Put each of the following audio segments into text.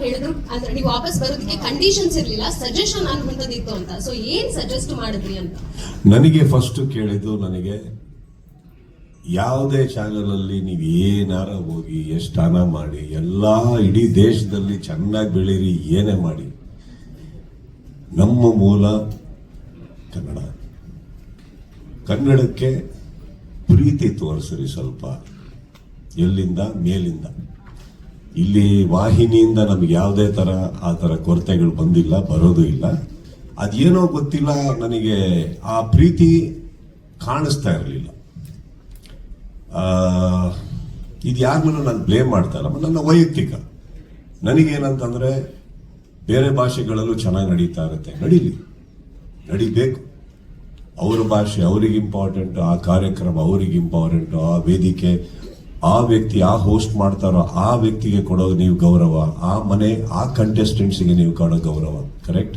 ಹೇಳಿದ್ರು. ಆದ್ರೆ ನೀವು ವಾಪಸ್ ಬರೋದಕ್ಕೆ ಕಂಡೀಷನ್ಸ್ ಇರಲಿಲ್ಲ ಸಜೆಷನ್ ಅನ್ನುವಂಥದ್ದಿತ್ತು ಅಂತ. ಸೊ ಏನ್ ಸಜೆಸ್ಟ್ ಮಾಡಿದ್ರಿ ಅಂತ? ನನಗೆ ಫಸ್ಟ್ ಕೇಳಿದ್ದು ನನಗೆ, ಯಾವುದೇ ಚಾನೆಲ್ ಅಲ್ಲಿ ನೀವು ಏನಾರ ಹೋಗಿ, ಎಷ್ಟು ಮಾಡಿ, ಎಲ್ಲ ಇಡೀ ದೇಶದಲ್ಲಿ ಚೆನ್ನಾಗಿ ಬೆಳೀರಿ, ಏನೇ ಮಾಡಿ. ನಮ್ಮ ಮೂಲ ಕನ್ನಡ. ಕನ್ನಡಕ್ಕೆ ಪ್ರೀತಿ ತೋರಿಸ್ರಿ ಸ್ವಲ್ಪ. ಎಲ್ಲಿಂದ? ಮೇಲಿಂದ. ಇಲ್ಲಿ ವಾಹಿನಿಯಿಂದ ನಮ್ಗೆ ಯಾವುದೇ ತರ ಆ ತರ ಕೊರತೆಗಳು ಬಂದಿಲ್ಲ, ಬರೋದು ಇಲ್ಲ. ಅದೇನೋ ಗೊತ್ತಿಲ್ಲ, ನನಗೆ ಆ ಪ್ರೀತಿ ಕಾಣಿಸ್ತಾ ಇರಲಿಲ್ಲ. ಇದು ಯಾರನ್ನೂ ನಾನು ಬ್ಲೇಮ್ ಮಾಡ್ತಾ ಇಲ್ಲ ನನ್ನ ವೈಯಕ್ತಿಕ. ನನಗೇನಂತಂದ್ರೆ ಬೇರೆ ಭಾಷೆಗಳಲ್ಲೂ ಚೆನ್ನಾಗಿ ನಡೀತಾ ಇರುತ್ತೆ. ನಡೀಲಿ. ನಡಿಬೇಕು. ಅವ್ರ ಭಾಷೆ ಅವ್ರಿಗೆ ಇಂಪಾರ್ಟೆಂಟ್ ಆ ಕಾರ್ಯಕ್ರಮ ಅವ್ರಿಗೆ ಇಂಪಾರ್ಟೆಂಟ್ ಆ ವೇದಿಕೆ ಆ ವ್ಯಕ್ತಿ ಆ ಹೋಸ್ಟ್ ಮಾಡ್ತಾರೋ ಆ ವ್ಯಕ್ತಿಗೆ ಕೊಡೋ ನೀವು ಗೌರವ, ಆ ಮನೆ, ಆ ಕಂಟೆಸ್ಟೆಂಟ್ಸ್ಗೆ ನೀವು ಕೊಡೋ ಗೌರವ ಕರೆಕ್ಟ್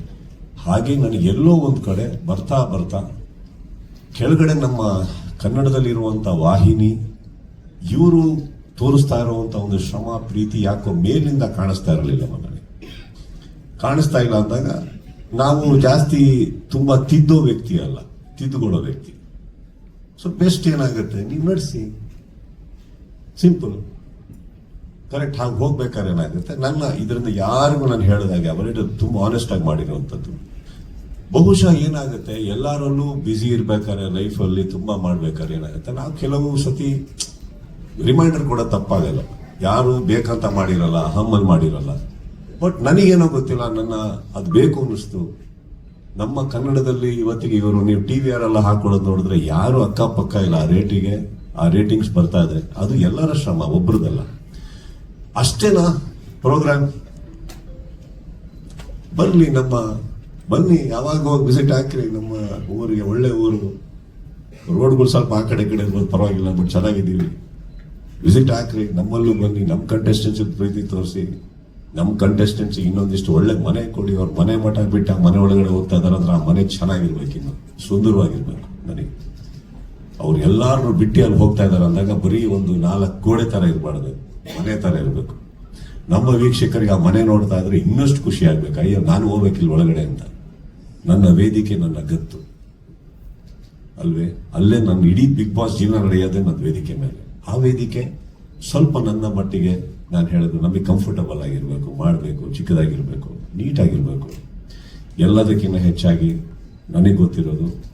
ಹಾಗೆ ನನಗೆ ಎಲ್ಲೋ ಒಂದು ಕಡೆ ಬರ್ತಾ ಬರ್ತಾ ಕೆಳಗಡೆ ನಮ್ಮ ಕನ್ನಡದಲ್ಲಿರುವಂಥ ವಾಹಿನಿ, ಇವರು ತೋರಿಸ್ತಾ ಇರುವಂತ ಒಂದು ಶ್ರಮ, ಪ್ರೀತಿ ಯಾಕೋ ಮೇಲಿಂದ ಕಾಣಿಸ್ತಾ ಇರಲಿಲ್ಲ ನನಗೆ ಕಾಣಿಸ್ತಾ ಇಲ್ಲ ಅಂದಾಗ ನಾವು ಜಾಸ್ತಿ ತುಂಬಾ ತಿದ್ದೋ ವ್ಯಕ್ತಿ ಅಲ್ಲ, ತಿದ್ದುಕೊಳ್ಳೋ ವ್ಯಕ್ತಿ. ಸೊ ಬೆಸ್ಟ್ ಏನಾಗುತ್ತೆ? ನೀವು ನಡೆಸಿ. ಸಿಂಪಲ್. ಕರೆಕ್ಟ್ ಹಾಗೆ ಹೋಗ್ಬೇಕಾದ್ರೆ ಏನಾಗುತ್ತೆ? ನನ್ನ ಇದರಿಂದ ಯಾರಿಗೂ ನಾನು ಹೇಳಿದಾಗ ಅವರೇಟು ತುಂಬಾ ಆನೆಸ್ಟ್ ಆಗಿ ಮಾಡಿರುವಂಥದ್ದು. ಬಹುಶಃ ಏನಾಗುತ್ತೆ? ಎಲ್ಲರಲ್ಲೂ ಬ್ಯುಸಿ ಇರ್ಬೇಕಾದ್ರೆ ಲೈಫಲ್ಲಿ ತುಂಬಾ ಮಾಡ್ಬೇಕಾದ್ರೆ ಏನಾಗುತ್ತೆ? ನಾವು ಕೆಲವು ಸತಿ ರಿಮೈಂಡರ್ ಕೂಡ ತಪ್ಪಾಗಲ್ಲ. ಯಾರು ಬೇಕಂತ ಮಾಡಿರಲ್ಲ ಹಮ್ಮಲ್ ಮಾಡಿರಲ್ಲ. ಬಟ್ ನನಗೇನೋ ಗೊತ್ತಿಲ್ಲ, ನನ್ನ ಅದು ಬೇಕು ಅನ್ನಿಸ್ತು. ನಮ್ಮ ಕನ್ನಡದಲ್ಲಿ ಇವತ್ತಿಗೆ ಇವರು ನೀವು ಟಿ ವಿ ಆರೆಲ್ಲ ಹಾಕೊಳ್ಳೋದು ನೋಡಿದ್ರೆ ಯಾರು ಅಕ್ಕಪಕ್ಕ ಇಲ್ಲ ಆ ರೇಟಿಗೆ ಆ ರೇಟಿಂಗ್ಸ್ ಬರ್ತಾ ಇದೆ ಅದು ಎಲ್ಲರ ಶ್ರಮ ಒಬ್ರದಲ್ಲ ಅಷ್ಟೇನಾ ಪ್ರೋಗ್ರಾಮ್ ಬರ್ಲಿ ನಮ್ಮ, ಬನ್ನಿ, ಯಾವಾಗ ಹೋಗಿ ವಿಸಿಟ್ ಹಾಕ್ರಿ ನಮ್ಮ ಊರಿಗೆ, ಒಳ್ಳೆ ಊರು. ರೋಡ್ಗಳು ಸ್ವಲ್ಪ ಆ ಕಡೆ ಕಡೆ ಇರ್ಬೋದು, ಪರವಾಗಿಲ್ಲ ಬಟ್ ಚೆನ್ನಾಗಿದ್ದೀವಿ. ವಿಸಿಟ್ ಹಾಕ್ರಿ, ನಮ್ಮಲ್ಲೂ ಬನ್ನಿ ನಮ್ಮ ಕಂಟೆಸ್ಟೆನ್ಸ್ ಪ್ರೀತಿ ತೋರಿಸಿ. ನಮ್ಮ ಕಂಟೆಸ್ಟೆನ್ಸಿ ಇನ್ನೊಂದಿಷ್ಟು ಒಳ್ಳೆ ಮನೆ ಕೊಡಿ, ಅವ್ರ ಮನೆ ಮಠ ಬಿಟ್ಟು ಆ ಮನೆ ಒಳಗಡೆ ಹೋಗ್ತಾ ಇದಾರೆ ಅಂದ್ರೆ ಆ ಮನೆ ಚೆನ್ನಾಗಿರ್ಬೇಕು ಇನ್ನು. ಸುಂದರವಾಗಿರ್ಬೇಕು ನನಗೆ. ಅವ್ರು ಎಲ್ಲಾರು ಬಿಟ್ಟು ಅಲ್ಲಿ ಹೋಗ್ತಾ ಇದಾರೆ ಅಂದಾಗ ಬರೀ ಒಂದು ನಾಲ್ಕು ಗೋಡೆ ತರ ಇರಬಾರ್ದು, ಮನೆ ತರ ಇರಬೇಕು. ನಮ್ಮ ವೀಕ್ಷಕರಿಗೆ ಆ ಮನೆ ನೋಡ್ತಾ ಇದ್ರೆ ಇನ್ನಷ್ಟು ಖುಷಿ ಆಗ್ಬೇಕು. ಅಯ್ಯೋ, ನಾನು ಹೋಗ್ಬೇಕಿಲ್ಲ ಒಳಗಡೆ ಅಂತ. ನನ್ನ ವೇದಿಕೆ, ನನ್ನ ಗತ್ತು. ಅಲ್ವೇ? ಅಲ್ಲೇ ನನ್ನ ಇಡೀ ಬಿಗ್ ಬಾಸ್ ಜೀವನ ನಡೆಯೋದೇ ನನ್ನ ವೇದಿಕೆ ಮೇಲೆ. ಆ ವೇದಿಕೆ ಸ್ವಲ್ಪ ನನ್ನ ಮಟ್ಟಿಗೆ ನಾನು ಹೇಳೋದು ನಮಗೆ ಕಂಫರ್ಟಬಲ್ ಆಗಿರಬೇಕು, ಮಾಡಬೇಕು, ಚಿಕ್ಕದಾಗಿರಬೇಕು ನೀಟಾಗಿರಬೇಕು ಎಲ್ಲದಕ್ಕಿಂತ ಹೆಚ್ಚಾಗಿ ನನಗೆ ಗೊತ್ತಿರೋದು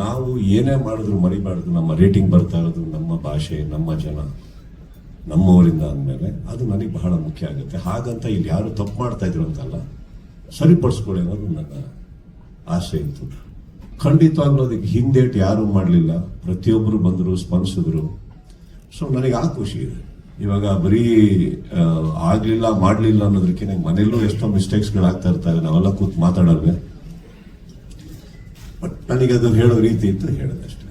ನಾವು ಏನೇ ಮಾಡಿದ್ರು ಮರಿಬಾರ್ದು. ನಮ್ಮ ರೇಟಿಂಗ್ ಬರ್ತಾ ಇರೋದು ನಮ್ಮ ಭಾಷೆ, ನಮ್ಮ ಜನ, ನಮ್ಮವರಿಂದ ಅಂದಮೇಲೆ ಅದು ನನಗೆ ಬಹಳ ಮುಖ್ಯ ಆಗುತ್ತೆ. ಹಾಗಂತ ಇಲ್ಲಿ ಯಾರು ತಪ್ಪು ಮಾಡ್ತಾ ಇದ್ರು ಅಂತಲ್ಲ, ಸರಿಪಡಿಸ್ಕೊಳ್ಳಿ ಅನ್ನೋದು ನನ್ನ ಆಸೆ ಇತ್ತು. ಖಂಡಿತವಾಗ್ಲೂ ಅದಕ್ಕೆ ಹಿಂದೇಟು ಯಾರೂ ಮಾಡಲಿಲ್ಲ. ಪ್ರತಿಯೊಬ್ಬರು ಬಂದರು, ಸ್ಪಂದಿಸಿದ್ರು. ಸೊ ನನಗೆ ಆ ಖುಷಿ ಇದೆ. ಇವಾಗ ಬರೀ ಆಗಲಿಲ್ಲ, ಮಾಡಲಿಲ್ಲ ಅನ್ನೋದಕ್ಕೆ ಮನೆಯಲ್ಲೂ ಎಷ್ಟೋ ಮಿಸ್ಟೇಕ್ಸ್ಗಳು ಆಗ್ತಾ ಇರ್ತಾರೆ. ನಾವೆಲ್ಲ ಕೂತ್ ಮಾತಾಡಲ್ವೇ ನನಗೆ ಅದನ್ನು ಹೇಳೋ ರೀತಿ ಅಂತ ಹೇಳಿದೆ ಅಷ್ಟೇ